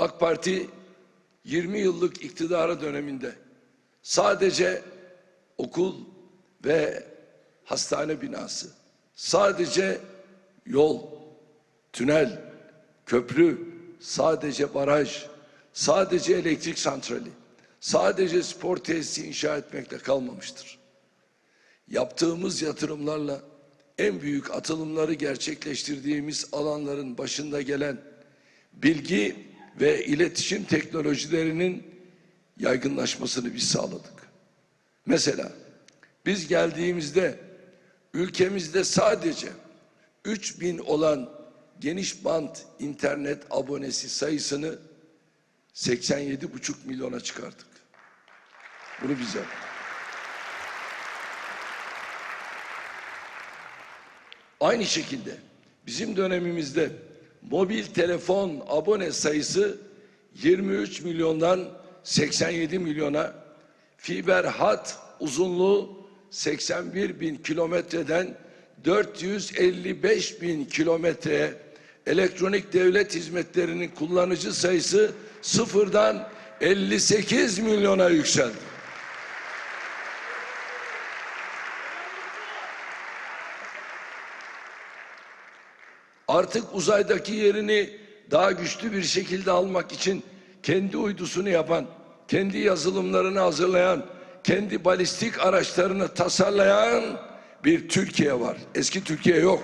AK Parti 20 yıllık iktidara döneminde sadece okul ve hastane binası, sadece yol, tünel, köprü, sadece baraj, sadece elektrik santrali, sadece spor tesisi inşa etmekle kalmamıştır. Yaptığımız yatırımlarla en büyük atılımları gerçekleştirdiğimiz alanların başında gelen bilgi ve iletişim teknolojilerinin yaygınlaşmasını biz sağladık. Mesela biz geldiğimizde ülkemizde sadece 3000 olan geniş bant internet abonesi sayısını 87,5 milyona çıkardık. Bunu biz yaptık. Aynı şekilde bizim dönemimizde mobil telefon abone sayısı 23 milyondan 87 milyona, fiber hat uzunluğu 81 bin kilometreden 455 bin kilometreye, elektronik devlet hizmetlerinin kullanıcı sayısı sıfırdan 58 milyona yükseldi. Artık uzaydaki yerini daha güçlü bir şekilde almak için kendi uydusunu yapan, kendi yazılımlarını hazırlayan, kendi balistik araçlarını tasarlayan bir Türkiye var. Eski Türkiye yok.